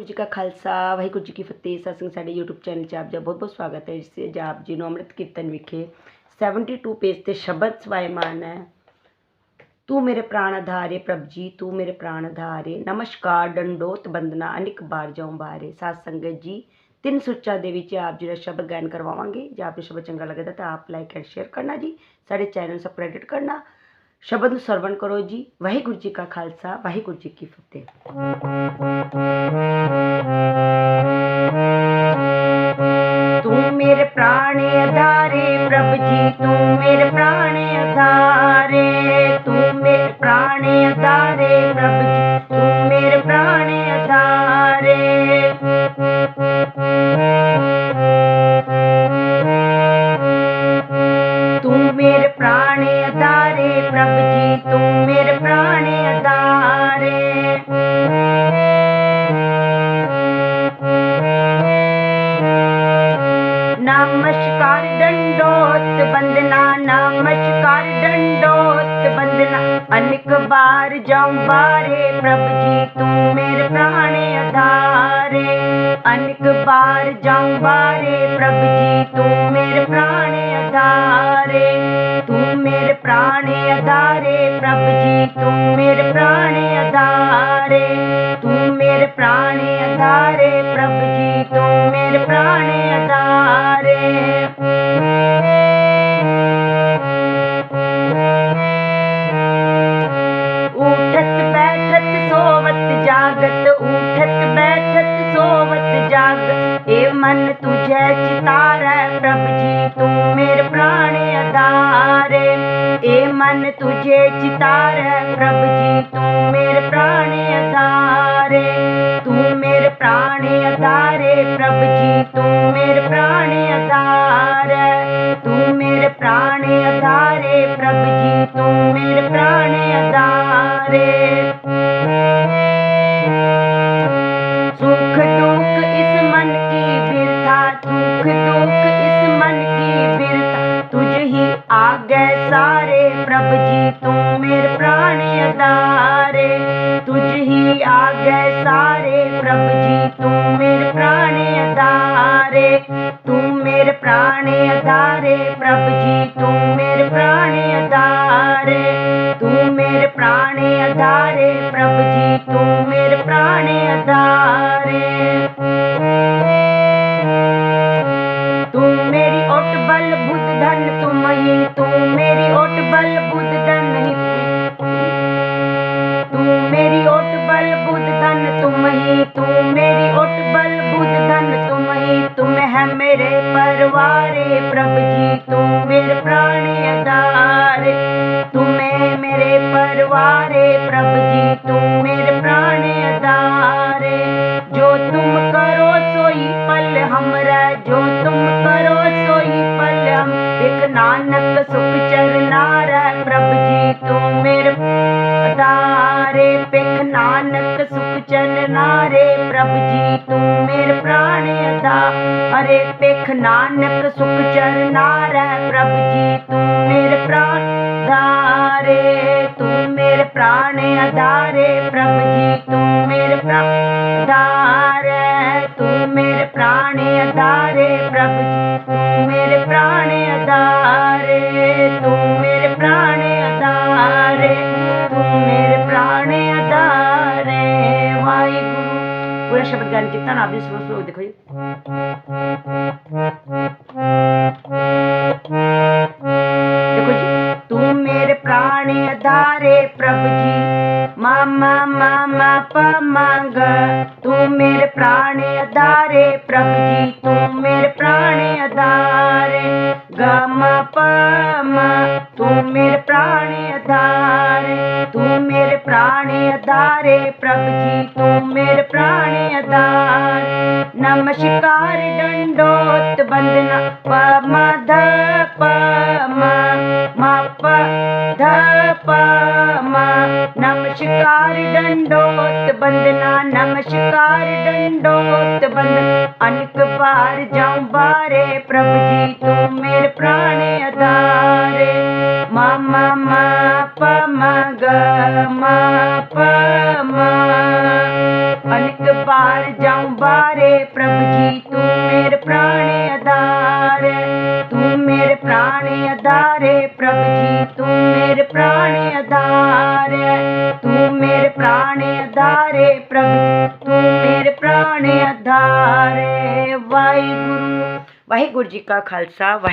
ਵਾਹਿਗੁਰੂ ਜੀ ਕਾ ਖਾਲਸਾ ਵਾਹਿਗੁਰੂ ਜੀ ਕੀ ਫਤਿਹ ਸਤਿ ਸਾਡੇ YouTube ਚੈਨਲ 'ਚ ਆਪ ਜੀ ਦਾ ਬਹੁਤ ਬਹੁਤ ਸਵਾਗਤ ਹੈ ਜਿਸ ਅੱਜ ਆਪ ਜੀ ਨੂੰ ਅੰਮ੍ਰਿਤ ਕੀਰਤਨ ਵਿਖੇ 72 ਪੇਜ ਤੇ ਸ਼ਬਦ ਸਵਾਇਮਾਨ ਹੈ ਤੂੰ ਮੇਰੇ ਪ੍ਰਾਣ ਆਧਾਰੇ ਪ੍ਰਭ ਜੀ ਤੂੰ ਮੇਰੇ ਪ੍ਰਾਣ ਆਧਾਰੇ ਨਮਸਕਾਰ ਡੰਡੋਤ ਬੰਦਨਾ ਅਨਿਕ ਬਾਰ ਜਾਉ ਬਾਰੇ ਸਾਧ ਸੰਗਤ ਜੀ ਤਿੰਨ ਸੁੱਚਾ ਦੇ ਵਿੱਚ ਆਪ ਜੀ ਦਾ ਸ਼ਬਦ ਗਾਇਨ ਕਰਵਾਵਾਂਗੇ ਜੇ ਆਪ ਨੂੰ ਸ਼ਬਦ ਚੰਗਾ ਲੱਗਦਾ ਤਾਂ ਆਪ ਲਾਈਕ ਐਂਡ ਸ਼ੇਅਰ ਕਰਨਾ ਜੀ ਸਾਡੇ ਚੈਨਲ ਨੂੰ ਸਬਸਕ੍ਰਾਈਬ ਕਰਨਾ ਸ਼ਬਦ ਨੂੰ ਸਰਵਣ ਕਰੋ ਜੀ ਵਾਹਿਗੁਰੂ ਜੀ ਕਾ ਖਾਲਸਾ ਵਾਹਿਗੁਰੂ ਜੀ ਕੀ ਫਤਿਹ ਤੂੰ ਮੇਰੇ ਪ੍ਰਾਣ ਆਧਾਰੇ ਪ੍ਰਭ ਜੀ नानक बार जाऊँ बारे प्रभ जी तू मेरे प्राण आधारे अनक बार जाऊँ बारे प्रभ जी तू मेरे प्राण आधारे तू मेरे प्राण आधारे प्रभ जी तू मेरे प्राण आधारे तू मेरे प्राण आधारे प्रभ मन तुझे चितार है प्रभु जी तू आगे सारे प्रभ जी तू मेरे प्राण अदारे तुझ ही आगे सारे प्रभ जी मेरे परवारे प्रभु जी तू मेरे प्राण आधारे तुम्हें मेरे परवारे प्रभु जी तू मेरे प्राण आधारे जो तुम करो सोई पल हमरा, जो तुम करो सोई पल हम। एक नानक सुख चरनारा प्रभु जी तू मेरे आधारे। पिख नानक सुख चरनारे प्रभु जी तू मेरे प्राण अरे पिख नानक सुख चरनारा प्रभु जी तू मेरे प्राण धारे तू ना आप आप जिस स्लो देखो ये। देखो जी तू मेरे प्राण आधारे प्रभु जी मा मा मा मामा मामा पमांग तू मेरे प्राण आधारे प्रभु जी तू मेरे प्राण मा पा मा तू मेरे प्राण आधारे तू मेरे प्राण अदारे प्रभु जी तू मेरे प्राण आधार नमस्कार दंडोत बंदना पम ध प म म प ध प म नमस्कार दंडोत बंदना नमस्कार दंडोत बंदना अनक पार जाऊँ बारे प्रभु जी तू मेरे प्राण बारे प्रभु जी तू मेरे प्राण आधार तू मेरे प्राण आधार, प्रभु जी तू मेरे प्राण आधार तू मेरे प्राण आधार, प्रभु तू मेरे प्राण आधार। वाहिगुरु वाहिगुरु जी का खालसा वाहिगुरु